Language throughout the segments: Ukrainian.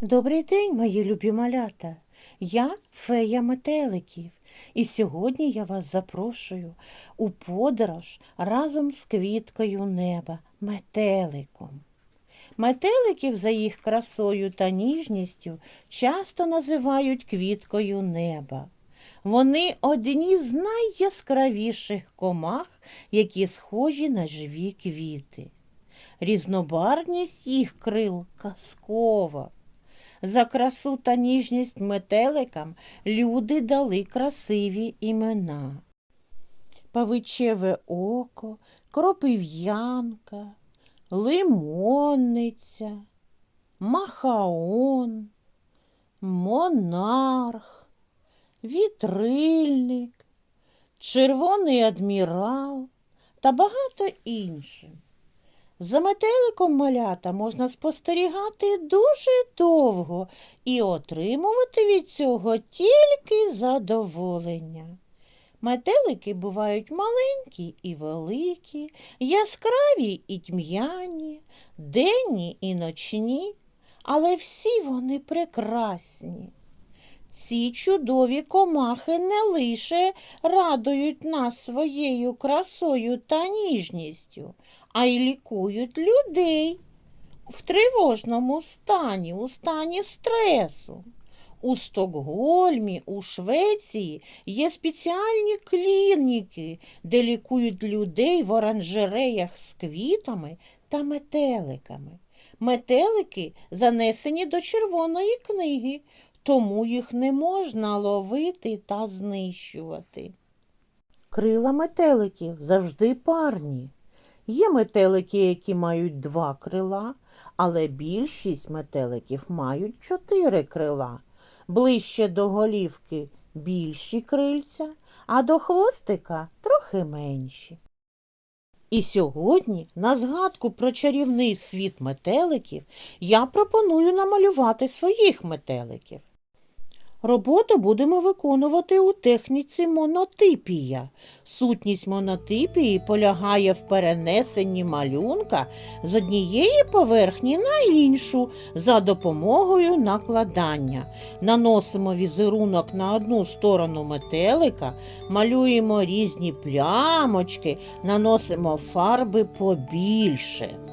Добрий день, мої любі малята. Я фея метеликів, і сьогодні я вас запрошую у подорож разом з квіткою неба, метеликом. Метеликів за їх красою та ніжністю часто називають квіткою неба. Вони одні з найяскравіших комах, які схожі на живі квіти. Різнобарвність їх крил казкова. За красу та ніжність метеликам люди дали красиві імена. Павичеве око, кропив'янка, лимонниця, махаон, монарх, вітрильник, червоний адмірал та багато інших. За метеликом малята можна спостерігати дуже довго і отримувати від цього тільки задоволення. Метелики бувають маленькі і великі, яскраві і тьмяні, денні і ночні, але всі вони прекрасні. Ці чудові комахи не лише радують нас своєю красою та ніжністю, а й лікують людей в тривожному стані, у стані стресу. У Стокгольмі, у Швеції є спеціальні клініки, де лікують людей в оранжереях з квітами та метеликами. Метелики занесені до червоної книги, тому їх не можна ловити та знищувати. Крила метеликів завжди парні. Є метелики, які мають два крила, але більшість метеликів мають чотири крила. Ближче до голівки більші крильця, а до хвостика трохи менші. І сьогодні, на згадку про чарівний світ метеликів, я пропоную намалювати своїх метеликів. Роботу будемо виконувати у техніці монотипія. Сутність монотипії полягає в перенесенні малюнка з однієї поверхні на іншу за допомогою накладання. Наносимо візерунок на одну сторону метелика, малюємо різні плямочки, наносимо фарби побільше.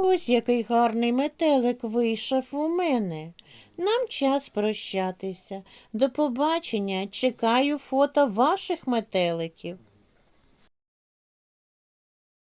Ось який гарний метелик вийшов у мене. Нам час прощатися. До побачення. Чекаю фото ваших метеликів.